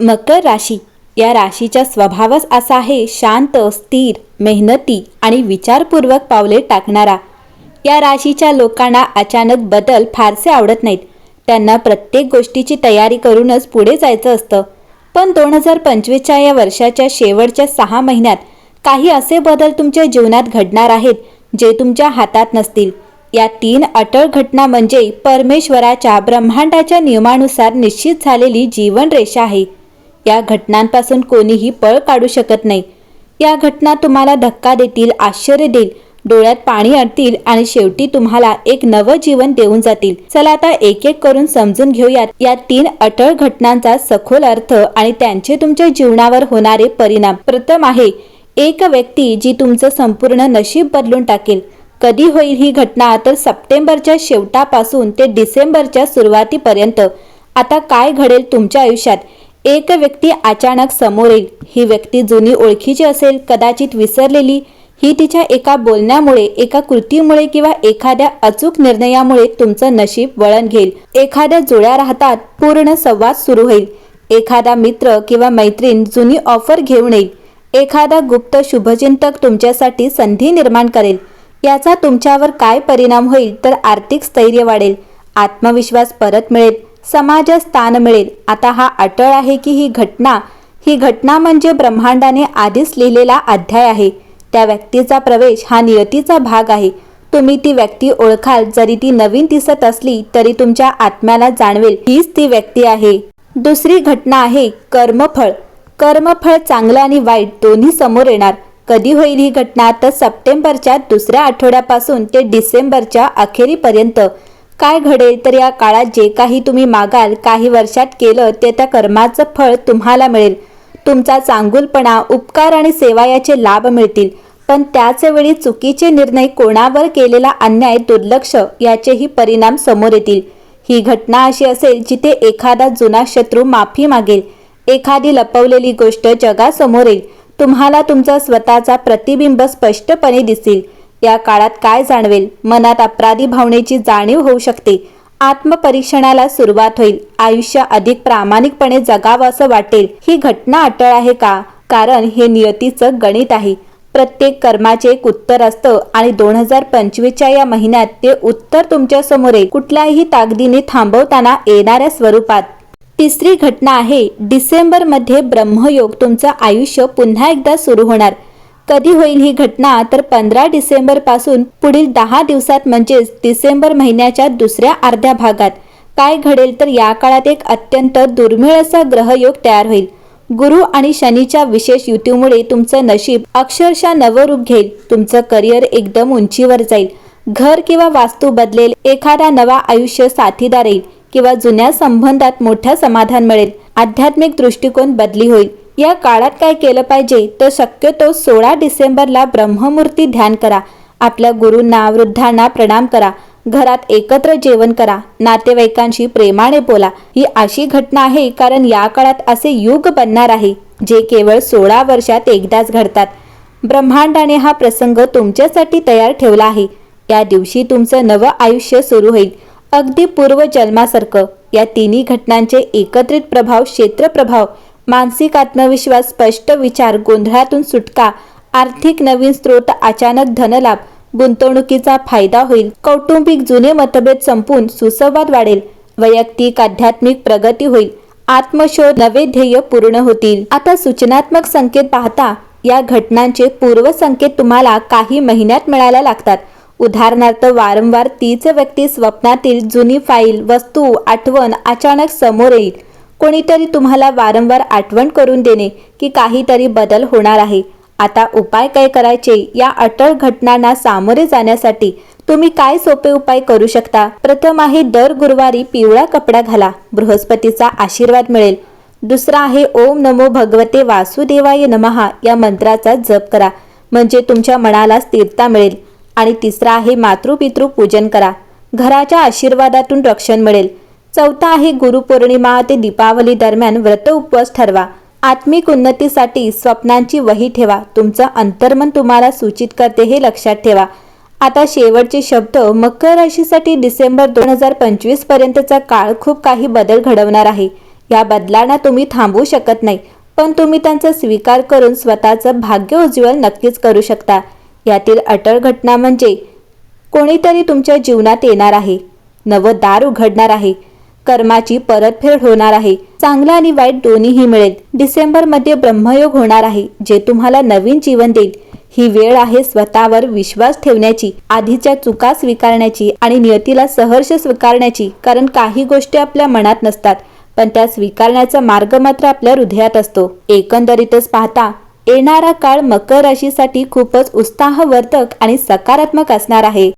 मकर राशी. या राशीचा स्वभावच असा आहे शांत स्थिर मेहनती आणि विचारपूर्वक पावले टाकणारा. या राशीच्या लोकांना अचानक बदल फारसे आवडत नाहीत. त्यांना प्रत्येक गोष्टीची तयारी करूनच पुढे जायचं असतं. पण दोन हजार पंचवीसच्या या वर्षाच्या शेवटच्या सहा महिन्यात काही असे बदल तुमच्या जीवनात घडणार आहेत जे तुमच्या हातात नसतील. या तीन अटळ घटना म्हणजे परमेश्वराच्या ब्रह्मांडाच्या नियमानुसार निश्चित झालेली जीवनरेषा आहे. या घटनांपासून कोणीही पळ काढू शकत नाही. या घटना तुम्हाला धक्का देतील आश्चर्य देईल. डोळ्यात पाणी आणतील आणि शेवटी तुम्हाला एक नवं जीवन देऊन जातील. चला आता एक एक करून समजून घेऊयात. या तीन अटळ घटनांचा सखोल अर्थ आणि त्यांचे तुमच्या जीवनावर होणारे परिणाम. प्रथम आहे एक व्यक्ती जी तुमचं संपूर्ण नशीब बदलून टाकेल. कधी होईल ही घटना? तर सप्टेंबरच्या शेवटापासून ते डिसेंबरच्या सुरुवातीपर्यंत. आता काय घडेल तुमच्या आयुष्यात? एक व्यक्ती अचानक समोर येईल. ही व्यक्ती जुनी ओळखीची असेल कदाचित विसरलेली. ही तिच्या एका बोलण्यामुळे एका कृतीमुळे किंवा एखाद्या अचूक निर्णयामुळे तुमचं नशीब वळण घेईल. एखाद्या जुळ्या राहतात पूर्ण संवाद सुरू होईल. एखादा मित्र किंवा मैत्रीण जुनी ऑफर घेऊन येईल. एखादा गुप्त शुभचिंतक तुमच्यासाठी संधी निर्माण करेल. याचा तुमच्यावर काय परिणाम होईल तर आर्थिक स्थैर्य वाढेल. आत्मविश्वास परत मिळेल. समाजात स्थान मिळेल. आता हा अटळ आहे की ही घटना? ही घटना म्हणजे ब्रह्मांडाने आधीच लिहिलेला अध्याय आहे. त्या व्यक्तीचा प्रवेश हा नियतीचा भाग आहे. तुम्ही ती व्यक्ती ओळखाल. जरी ती नवीन दिसत असली तरी तुमच्या आत्म्याला जाणवेल. हीच ती व्यक्ती आहे. दुसरी घटना आहे कर्मफळ. कर्मफळ चांगलं आणि वाईट दोन्ही समोर येणार. कधी होईल ही घटना? तर सप्टेंबरच्या दुसऱ्या आठवड्यापासून ते डिसेंबरच्या अखेरीपर्यंत. काय घडेल तर या काळात जे काही तुम्ही मागाल काही वर्षात केलं ते त्या कर्माचं फळ तुम्हाला मिळेल. तुमचा चांगुलपणा उपकार आणि सेवा याचे लाभ मिळतील. पण त्याच वेळी चुकीचे निर्णय कोणावर केलेला अन्याय दुर्लक्ष याचेही परिणाम समोर येतील. ही घटना अशी असेल जिथे एखादा जुना शत्रू माफी मागेल. एखादी लपवलेली गोष्ट जगासमोर येईल. तुम्हाला तुमचा स्वतःचा प्रतिबिंब स्पष्टपणे दिसेल. या काळात काय जाणवेल? मनात अपराधी भावनेची जाणीव होऊ शकते. आत्मपरीक्षणाला सुरुवात होईल. आयुष्य अधिक प्रामाणिकपणे जगावं असं वाटेल. ही घटना अटळ आहे का? कारण हे नियतीचं गणित आहे. प्रत्येक कर्माचे एक उत्तर असतं आणि दोन हजार पंचवीसच्या या महिन्यात ते उत्तर तुमच्यासमोर कुठल्याही ताकदीने थांबवताना येणाऱ्या स्वरूपात. तिसरी घटना आहे. डिसेंबरमध्ये ब्रह्मयोग. तुमचं आयुष्य पुन्हा एकदा सुरू होणार. कधी होईल ही घटना तर पंधरा डिसेंबरपासून पुढील दहा दिवसात म्हणजेच डिसेंबर महिन्याच्या दुसऱ्या अर्ध्या भागात. काय घडेल तर या काळात एक अत्यंत दुर्मिळ असा ग्रहयोग तयार होईल. गुरु आणि शनीच्या विशेष युतीमुळे तुमचं नशीब अक्षरशः नवरूप घेईल. तुमचं करिअर एकदम उंचीवर जाईल. घर किंवा वास्तू बदलेल. एखादा नवा आयुष्य साथीदार येईल किंवा जुन्या संबंधात मोठं समाधान मिळेल. आध्यात्मिक दृष्टिकोन बदली होईल. या काळात काय केलं पाहिजे? तर शक्यतो सोळा डिसेंबरला ब्रह्ममूर्ती ध्यान करा. आपल्या गुरूंना वृद्धांना प्रणाम करा. घरात एकत्र जेवण करा. नातेवाईकांशी प्रेमाने बोला. ही अशी घटना आहे कारण या काळात असे युग बनणार आहे जे केवळ सोळा वर्षात एकदाच घडतात. ब्रह्मांडाने हा प्रसंग तुमच्यासाठी तयार ठेवला आहे. या दिवशी तुमचं नवं आयुष्य सुरू होईल. अगदी पूर्व जन्मासारखं या तिन्ही घटनांचे एकत्रित प्रभाव क्षेत्रप्रभाव मानसिक आत्मविश्वास स्पष्ट विचार गोंधळातून सुटका आर्थिक नवीन स्रोत अचानक धनलाभ गुंतवणुकीचा फायदा होईल. कौटुंबिक जुने मतभेद संपून सुसंवाद वाढेल. वैयक्तिक आध्यात्मिक प्रगती होईल. आत्मशोध नवे ध्येय पूर्ण होतील. आता सूचनात्मक संकेत पाहता या घटनांचे पूर्वसंकेत तुम्हाला काही महिन्यात मिळायला लागतात. उदाहरणार्थ वारंवार तीच व्यक्ती स्वप्नातील जुनी फाईल वस्तू आठवण अचानक समोर येईल. कोणीतरी तुम्हाला वारंवार आठवण करून देणे की काहीतरी बदल होणार आहे. आता उपाय काय करायचे? या अटळ घटनांना सामोरे जाण्यासाठी तुम्ही काय सोपे उपाय करू शकता? प्रथम आहे दर गुरुवारी पिवळा कपडा घाला. बृहस्पतीचा आशीर्वाद मिळेल. दुसरा आहे ओम नमो भगवते वासुदेवाय नमहा या मंत्राचा जप करा. म्हणजे तुमच्या मनाला स्थिरता मिळेल. आणि तिसरा आहे मातृपितृ पूजन करा. घराच्या आशीर्वादातून रक्षण मिळेल. चौथा आहे गुरुपौर्णिमा. ते दीपावली दरम्यान व्रत उपवास ठरवा. आत्मिक उन्नतीसाठी स्वप्नांची वही ठेवा. तुमचं अंतर्मन तुम्हाला सूचित करते हे लक्षात ठेवा. आता शेवटचे शब्द. मकर राशीसाठी डिसेंबर दोन हजार पंचवीस पर्यंतचा काळ खूप काही बदल घडवणार आहे. या बदलांना तुम्ही थांबवू शकत नाही. पण तुम्ही त्यांचा स्वीकार करून स्वतःचं भाग्य उज्ज्वल नक्कीच करू शकता. यातील अटळ घटना म्हणजे कोणीतरी तुमच्या जीवनात येणार आहे. नवं दार उघडणार आहे. कर्माची परतफेड होणार आहे. चांगलं आणि वाईट दोन्हीही मिळेल. डिसेंबरमध्ये ब्रह्मयोग होणार आहे जे तुम्हाला नवीन जीवन देईल. ही वेळ आहे स्वतःवर विश्वास ठेवण्याची आधीच्या चुका स्वीकारण्याची आणि नियतीला सहर्ष स्वीकारण्याची कारण काही गोष्टी आपल्या मनात नसतात पण त्या स्वीकारण्याचा मार्ग मात्र आपल्या हृदयात असतो. एकंदरीतच पाहता येणारा काळ मकर राशीसाठी खूपच उत्साहवर्धक आणि सकारात्मक असणार आहे.